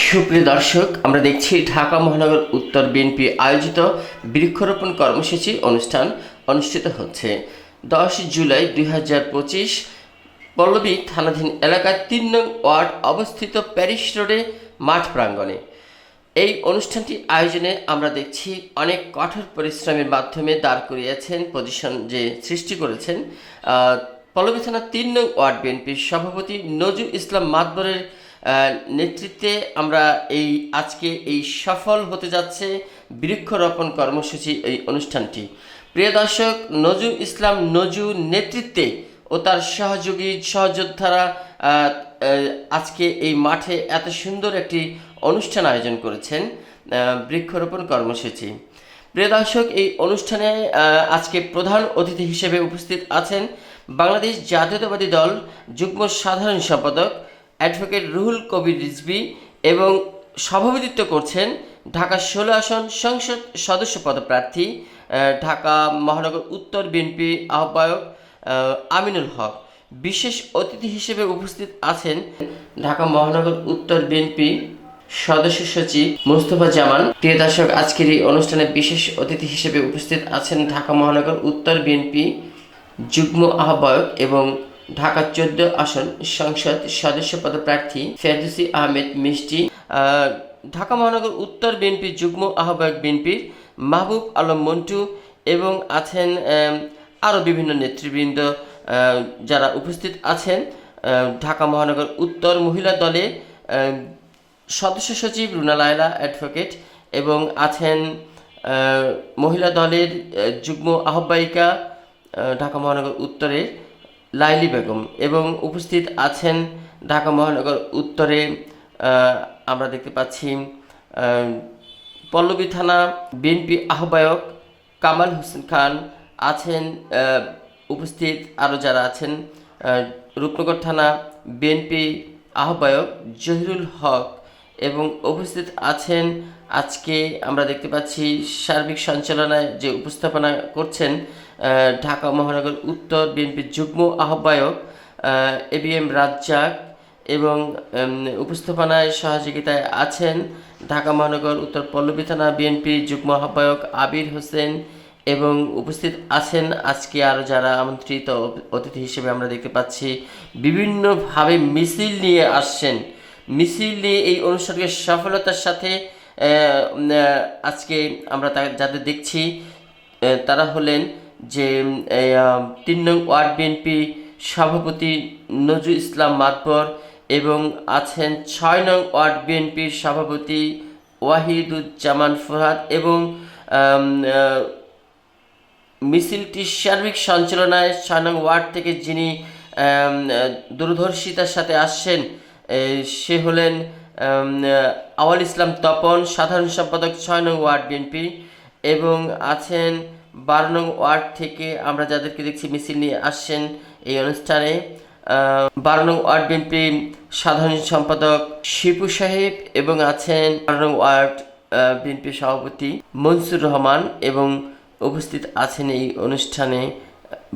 সুপ্রিয় দর্শক, আমরা দেখছি ঢাকা মহানগর উত্তর বিএনপি আয়োজিত বৃক্ষরোপণ কর্মসূচি অনুষ্ঠান অনুষ্ঠিত হচ্ছে। দশ জুলাই দুই হাজার পঁচিশ পল্লবী থানাধীন এলাকার তিন নং ওয়ার্ড অবস্থিত প্যারিস রোডে মাঠ প্রাঙ্গণে। এই অনুষ্ঠানটি আয়োজনে আমরা দেখছি অনেক কঠোর পরিশ্রমের মাধ্যমে দাঁড় করিয়েছেন পজিশন যে সৃষ্টি করেছেন পল্লবী থানার তিন নং ওয়ার্ড বিএনপির সভাপতি নজরুল ইসলাম মাতবরের নেতৃত্বে আমরা এই আজকে এই সফল হতে যাচ্ছে বৃক্ষরোপণ কর্মসূচি এই অনুষ্ঠানটি। প্রিয় দর্শক, নজরুল ইসলাম নজু নেতৃত্বে ও তার সহযোগী সহযোদ্ধারা আজকে এই মাঠে এত সুন্দর একটি অনুষ্ঠান আয়োজন করেছেন বৃক্ষরোপণ কর্মসূচি। প্রিয় দর্শক, এই অনুষ্ঠানে আজকে প্রধান অতিথি হিসেবে উপস্থিত আছেন বাংলাদেশ জাতীয়তাবাদী দল যুগ্ম সাধারণ সম্পাদক অ্যাডভোকেট রুহুল কবির রিজভি এবং সভাপতিত্ব করছেন ঢাকা ষোলো আসন সংসদ সদস্য পদপ্রার্থী ঢাকা মহানগর উত্তর বিএনপি আহ্বায়ক আমিনুল হক। বিশেষ অতিথি হিসেবে উপস্থিত আছেন ঢাকা মহানগর উত্তর বিএনপি সদস্য সচিব মুস্তফা জামান। প্রিয় দর্শক, আজকের এই অনুষ্ঠানে বিশেষ অতিথি হিসেবে উপস্থিত আছেন ঢাকা মহানগর উত্তর বিএনপি যুগ্ম আহ্বায়ক এবং ঢাকা চোদ্দ আসন সংসদ সদস্য পদপ্রার্থী ফেরদুসি আহমেদ মিষ্টি ঢাকা মহানগর উত্তর বিএনপি যুগ্ম আহ্বায়ক বিএনপির মাহবুব আলম মন্টু এবং আছেন আরও বিভিন্ন নেতৃবৃন্দ যারা উপস্থিত আছেন ঢাকা মহানগর উত্তর মহিলা দলে সদস্য সচিব রুনা লায়লা অ্যাডভোকেট এবং আছেন মহিলা দলের যুগ্ম আহ্বায়িকা ঢাকা মহানগর উত্তরের লাইলি বেগম এবং উপস্থিত আছেন ঢাকা মহানগর উত্তরে আমরা দেখতে পাচ্ছি পল্লবী থানা বিএনপি আহ্বায়ক কামাল হোসেন খান আছেন উপস্থিত আরও যারা আছেন রূপনগর থানা বিএনপি আহ্বায়ক জহিরুল হক এবং উপস্থিত আছেন আজকে আমরা দেখতে পাচ্ছি সার্বিক সঞ্চালনায় যে উপস্থাপনা করছেন ঢাকা মহানগর উত্তর বিএনপির যুগ্ম আহ্বায়ক এ বি এম রাজ্জাক এবং উপস্থাপনায় সহযোগিতায় আছেন ঢাকা মহানগর উত্তর পল্লবী থানা বিএনপি যুগ্ম আহ্বায়ক আবির হোসেন এবং উপস্থিত আছেন আজকে আরও যারা আমন্ত্রিত অতিথি হিসেবে আমরা দেখতে পাচ্ছি। বিভিন্নভাবে মিছিল নিয়ে আসছেন। মিছিল নিয়ে এই অনুষ্ঠানকে সফলতার সাথে আজকে আমরা যাদের দেখছি তারা হলেন যে তিন নং ওয়ার্ড বিএনপি সভাপতি নজরুল ইসলাম মাতবর এবং আছেন ছয় নং ওয়ার্ড বিএনপির সভাপতি ওয়াহিদুজ্জামান ফুরহাদ এবং আম, আহ, মিছিলটি সার্বিক সঞ্চালনায় ছয় নং ওয়ার্ড থেকে যিনি দূরদর্শিতার সাথে আসছেন সে হলেন আওয়াল ইসলাম তপন সাধারণ সম্পাদক ছয় নং ওয়ার্ড বিএনপি এবং আছেন বারো নং ওয়ার্ড থেকে আমরা যাদেরকে দেখছি মিছিল নিয়ে আসছেন এই অনুষ্ঠানে বারো নং ওয়ার্ড বিএনপি সাধারণ সম্পাদক শিপু সাহেব এবং আছেন বারো নং ওয়ার্ড বিএনপি সভাপতি মনসুর রহমান এবং উপস্থিত আছেন এই অনুষ্ঠানে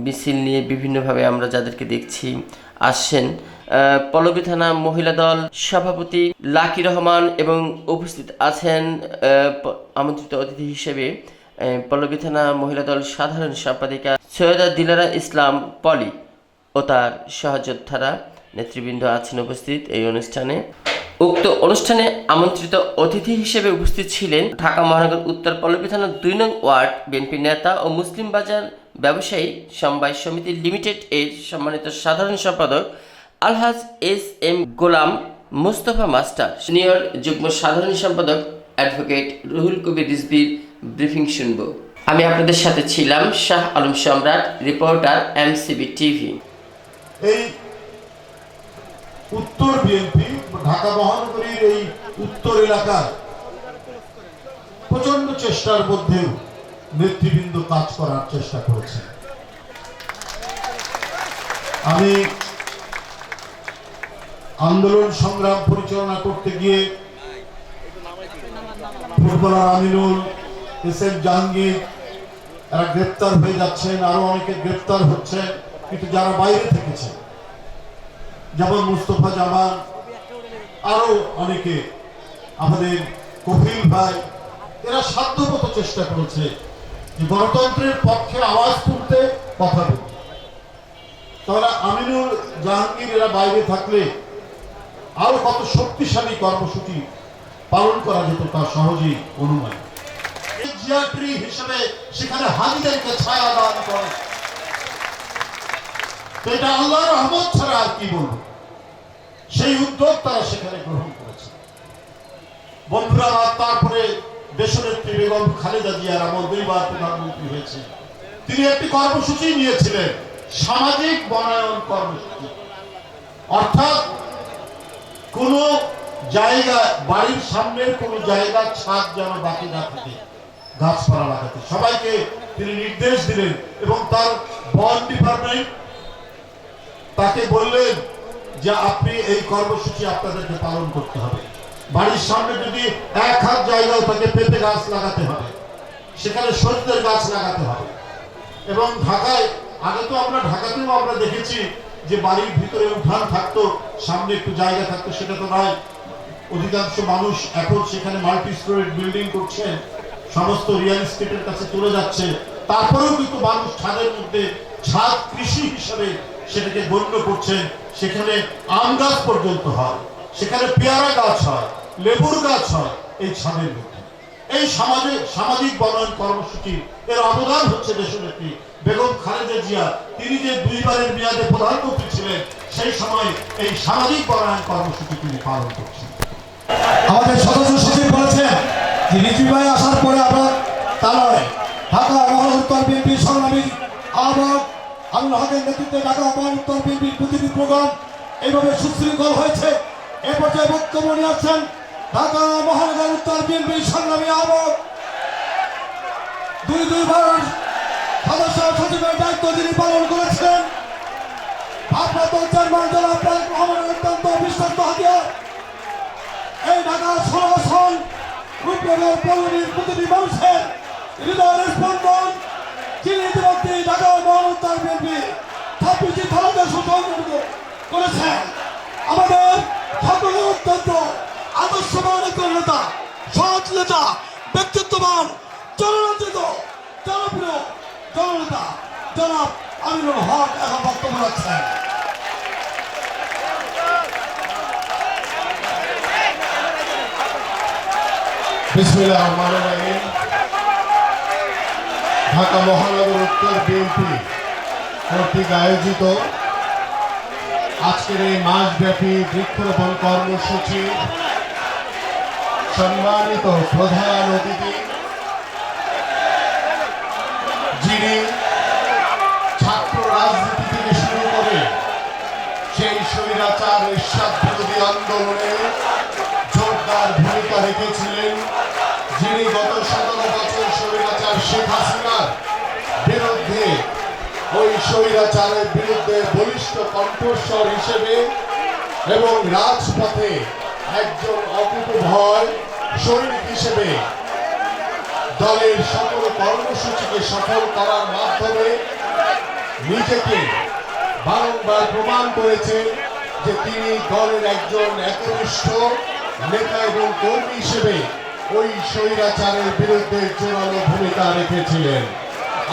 মিছিল নিয়ে বিভিন্নভাবে আমরা যাদেরকে দেখছি আসছেন। পল্লবী থানা মহিলা দল সভাপতি লাকি রহমান এবং উপস্থিত আছেন আমন্ত্রিত অতিথি হিসেবে। পল্লবী থানা মহিলা দল সাধারণ সম্পাদিকা সৈয়দা দিলারা ইসলাম পলি ও তার সহযোদ্ধারা নেতৃবৃন্দ আছেন উপস্থিত এই অনুষ্ঠানে। উক্ত অনুষ্ঠানে আমন্ত্রিত অতিথি হিসেবে উপস্থিত ছিলেন ঢাকা মহানগর উত্তর পল্লবী থানার দুই নং ওয়ার্ড, বিএনপি নেতা ও মুসলিম বাজার ব্যবসায়ী সমবায় সমিতি লিমিটেড এর সম্মানিত সাধারণ সম্পাদক আলহাজ S M Golam Mostafa master. Senior যুগ্ম সাধারণ সম্পাদক অ্যাডভোকেট রুহুল কবির রিজবির ব্রিফিং শুনব। আমি আপনাদের সাথে ছিলাম শাহ আলম সম্রাট, রিপোর্টার এমসিবি টিভি। এই উত্তর বিএনপি ঢাকা মহানগরীর এই উত্তর এলাকার প্রচণ্ড চেষ্টার মধ্যেও নেতৃবৃন্দ কাজ করার চেষ্টা করেছে। আমি আন্দোলন সংগ্রাম পরিচালনা করতে গিয়ে ফুটবলার আমিনুল এস জাহাঙ্গীর, এরা গ্রেপ্তার হয়ে যাচ্ছেন আরও অনেকে গ্রেপ্তার হচ্ছে, কিন্তু যারা বাইরে থেকেছে যেমন মুস্তফা জামান আরও অনেকে, আমাদের কপিল ভাই, এরা চেষ্টা করেছে যে গণতন্ত্রের পক্ষে আওয়াজ তুলতে কথা বলতে। আমিনুল জাহাঙ্গীর এরা বাইরে থাকলে আরও কত শক্তিশালী কর্মসূচি পালন করা যেত তা সহজেই অনুমান। জিয়াট্রি হিসেবে সেখানে হাজিদেরকে ছায়া দান করে। এটা আল্লাহ রহমত ছাড়া আর কি বলব? সেই উদ্যোগ তারা সেখানে গ্রহণ করেছে। বন্ধুরা, তারপরে বেগম খালেদা জিয়ার আমল দুইবার প্রধানমন্ত্রী হয়েছে। তিনি একটি কর্মসূচি নিয়েছিলেন, সামাজিক বনায়ন কর্মসূচি। অর্থাৎ কোন জায়গা, বাড়ির সামনের কোন জায়গা ছাদ যেন বাকি না থাকে। গাছপালা লাগাতে। সবাইকে তিনি নির্দেশ দিলেন এবং তার বন ডিপার্টমেন্ট তাকে বললেন যে আপনি এই কর্মসূচি আপনাদেরকে পালন করতে হবে। বাড়ির সামনে যদি এক হাত জায়গাও থাকে পেঁপে গাছ লাগাতে হবে, সেখানে সত্যের গাছ লাগাতে হবে। এবং ঢাকায়, আগে তো আমরা ঢাকাতেও আমরা দেখেছি যে বাড়ির ভিতরে উঠান থাকতো, সামনে একটু জায়গা থাকতো, সেটা তো নয়। অধিকাংশ মানুষ এখন সেখানে মাল্টি স্টোরেড বিল্ডিং করছেন। সমস্ত রিয়েল এস্টেটের কাছে চলে যাচ্ছে। তারপরেও কিন্তু মানুষ ছাদের মধ্যে ছাদ কৃষি হিসাবে সেটাকে গণ্য করছেন সেখানে আম গাছ পর্যন্ত হয়, সেখানে পেয়ারা গাছ হয়, লেবুর গাছ হয় এই ছাদের মধ্যে। এই সমাজে সামাজিক বনায়ন কর্মসূচি, এর অবদান হচ্ছে দেশনেত্রী বেগম খালেদা জিয়া, তিনি যে দুইবারের মেয়াদে প্রধানমন্ত্রী ছিলেন, সেই সময় এই সামাজিক বনায়ন কর্মসূচি তিনি পালন করছেন। আমাদের সদস্য সচিব বলেছেন রিজু আসার পরে আবার তা ঢাকা মহানগর উত্তর বিএনপির সংগ্রামী আহ্বায়ক আমিন হকের নেতৃত্বে ঢাকা মহানগর উত্তর বিএনপির প্রতিনিধি প্রোগ্রাম এইভাবে সুশৃঙ্খল হয়েছে। এ পর্যায়ে বক্তব্য নিয়ে আসছেন ঢাকা মহানগর উত্তর বিএনপির সংগ্রামী আহ্বায়ক। দুই দুইবার সদস্য সচিবের দায়িত্ব যিনি পালন করেছেন আপনার তো চেয়ারম্যান জনাব রহমানের অত্যন্ত বিশ্বস্ত হাতিয়ার। এই ঢাকা সরাসর রূপনগর পল্লীর প্রতিটি মানুষের হৃদয়ের স্পন্দন। যিনি ইতিমধ্যে ঢাকা মহানতার বিএনপি ছাব্বিশটি থানাতে সুসংগঠিত করেছেন। আমাদের সকলের অত্যন্ত আদর্শবান একজন নেতা, সহজ নেতা, ব্যক্তিত্ববান জনরঞ্জিত জনপ্রিয় জননেতা জনাব আমিনুল হক এখন বক্তব্য রাখছেন। ঢাকা মহানগর উত্তর বিএনপি কর্তৃক আয়োজিত আজকের এই মাসব্যাপী বৃক্ষরোপণ কর্মসূচি সম্মানিত প্রধান অতিথি যিনি ছাত্র রাজনীতি থেকে শুরু করে সেই স্বৈরাচার ঈশ্বাদ বিরোধী আন্দোলনে জোরদার ভূমিকা রেখেছিলেন। যিনি গত সতেরো বছর স্বৈরাচার শেখ হাসিনার বিরুদ্ধে ওই স্বৈরাচারের বিরুদ্ধে বলিষ্ঠ কণ্ঠস্বর হিসেবে এবং রাজপথে একজন অকুত ভয় সৈনিক হিসেবে দলের সকল কর্মসূচিকে সফল করার মাধ্যমে নিজেকে বারংবার প্রমাণ করেছেন যে তিনি দলের একজন একনিষ্ঠ নেতা এবং কর্মী হিসেবে ওই স্বৈরাচারের বিরুদ্ধে জোরালো ভূমিকা রেখেছিলেন।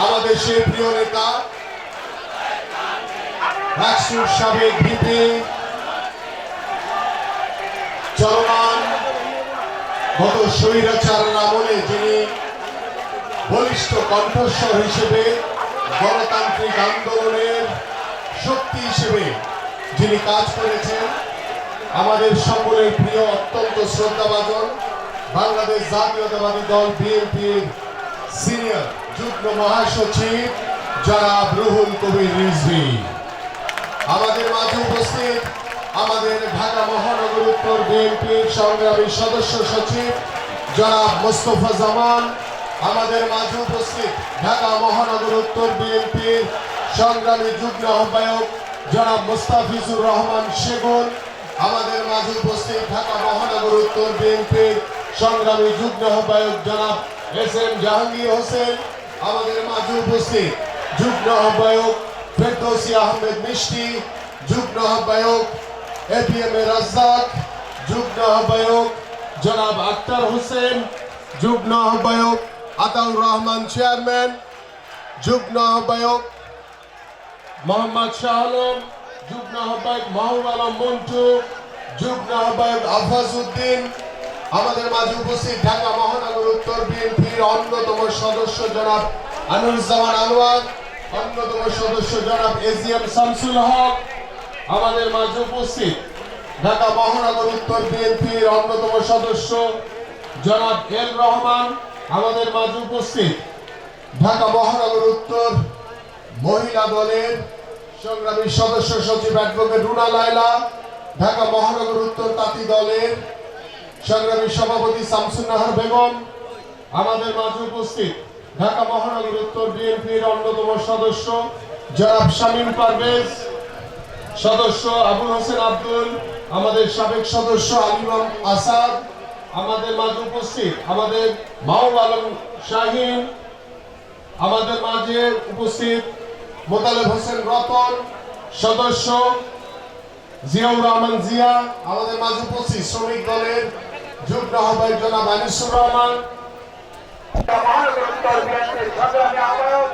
আমাদের সেই প্রিয় নেতা যিনি হিসেবে গণতান্ত্রিক আন্দোলনের শক্তি হিসেবে যিনি কাজ করেছেন, আমাদের সকলের প্রিয় অত্যন্ত শ্রদ্ধাভাজন বাংলাদেশ জাতীয়তাবাদী দল বিএনপির সিনিয়র যুগ্ম মহাসচিব জনাব রুহুল কবির রিজভি। আমাদের মাঝে উপস্থিত আমাদের ঢাকা মহানগর উত্তর বিএনপির সংগ্রামী সদস্য সচিব জনাব মোস্তফা জামান। আমাদের মাঝে উপস্থিত ঢাকা মহানগর উত্তর বিএনপির সংগ্রামী যুগ্ম আহ্বায়ক জনাব মোস্তাফিজুর রহমান সেগুন। আমাদের মাঝে উপস্থিত ঢাকা মহানগর উত্তর বিএনপির সংগ্রামী যুগ্ম আহ্বায়ক জনাব এস এম জাহাঙ্গীর হোসেন আমাদের মাঝে উপস্থিত। যুগ্ম আহ্বায়ক ফেরদৌসি আহমেদ মিষ্টি, যুগ্ম আহ্বায়ক এপিএম এ রাজ্জাক, যুগ্ম আহ্বায়ক জনাব আক্তার হোসেন, যুগ্ম আহ্বায়ক আতাউর রহমান চেয়ারম্যান, যুগ্ম আহ্বায়ক মোহাম্মদ শাহ আলম, যুগ্ম আহ্বায়ক মাহবুব আলম মন্টু, যুগ্ম আহ্বায়ক আফাজ উদ্দিন আমাদের মাঝে উপস্থিত ঢাকা মহানগর উত্তর বিএনপির অন্যতম সদস্য জনাব আনুরুজ্জামান আনোয়ার, অন্যতম সদস্য জনাব এজিএম শামসুল হক, আমাদের মাঝে উপস্থিত ঢাকা মহানগর উত্তর বিএনপির অন্যতম সদস্য জনাব এল রহমান, আমাদের মাঝে উপস্থিত ঢাকা মহানগর উত্তর মহিলা দলের সংগ্রামী সদস্য সচিব অ্যাডভোকেট রুনা লায়লা, ঢাকা মহানগর উত্তর তাঁতি দলের সংগ্রামী সভাপতি শামসুন নাহার বেগম, আমাদের মাঝে উপস্থিত ঢাকা মহানগর উত্তর বিএনপির অন্যতম সদস্য জনাব শামীম পারভেজ, সদস্য আবুল হোসেন আব্দুল, আমাদের সাবেক সদস্য আলিমাম আসাদ, আমাদের মাঝে উপস্থিত আমাদের মাহবুব আলম শাহিন, আমাদের মাঝে উপস্থিত মোতালেব হোসেন রতন, সদস্য জিয়াউর রহমান জিয়া, আমাদের মাঝে উপস্থিত শ্রমিক দলের যুগ্ম আহ্বায়ক জনাব আনিসুর রহমান। জাতীয়